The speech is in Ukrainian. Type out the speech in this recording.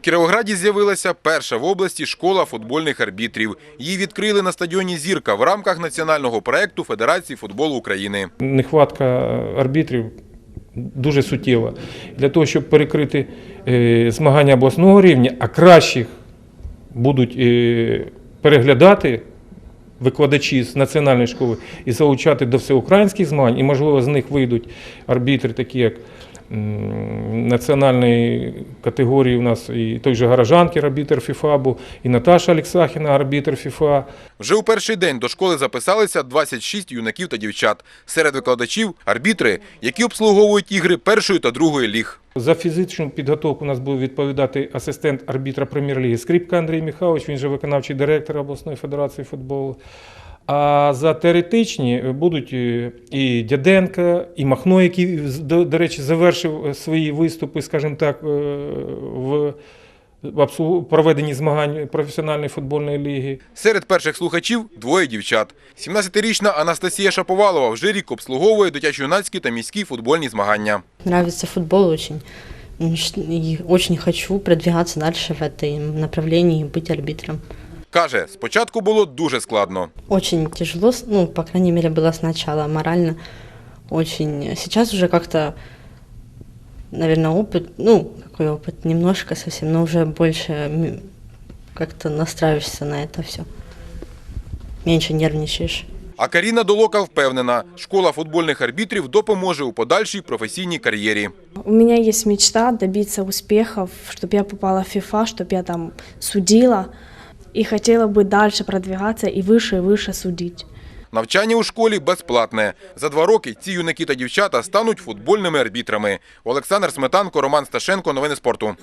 Кіровограді з'явилася перша в області школа футбольних арбітрів. Її відкрили на стадіоні Зірка в рамках національного проекту Федерації футболу України. Нехватка арбітрів дуже суттєва. Для того, щоб перекрити е, змагання обласного рівня, а кращих будуть е, переглядати викладачі з національної школи і залучати до всеукраїнських змагань, і, можливо, з них вийдуть арбітри, такі як національної категорії у нас і той же Гаражанки, арбітр ФІФА був, і Наташа Алексахіна, арбітр ФІФА. Вже у перший день до школи записалися 26 юнаків та дівчат. Серед викладачів – арбітри, які обслуговують ігри першої та другої ліг. За фізичну підготовку у нас буде відповідати асистент арбітра прем'єр-ліги Скрипка Андрій Михайлович, він же виконавчий директор обласної федерації футболу. А за теоретичні будуть е, і Дяденка, і Махно, який, до, до речі, завершив е, свої виступи, скажімо так, е, в проведенні змагань професіональної футбольної ліги. Серед перших слухачів – двоє дівчат. 17-річна Анастасія Шаповалова вже рік обслуговує дитячо-юнацькі та міські футбольні змагання. Нравится футбол ш- очень хочу продвигаться дальше в этой направлении и быть арбитром. Каже, спочатку було дуже складно. Очень тяжело, с- ну, по крайней мере, было сначала морально очень. Сейчас уже как-то, наверное, опыт, ну, какой опыт, немножко совсем, но уже больше м, как-то настраиваешься на это все. Меньше нервничаешь. А Каріна Долока впевнена, школа футбольних арбітрів допоможе у подальшій професійній кар'єрі. У меня есть мечта добиться успехов, чтобы я попала в ФИФА, чтобы я там судила и хотела бы дальше продвигаться и выше и выше судить. Навчання у школі безплатне. За два роки ці юнаки та дівчата стануть футбольними арбітрами. Олександр Сметанко, Роман Сташенко. Новини спорту.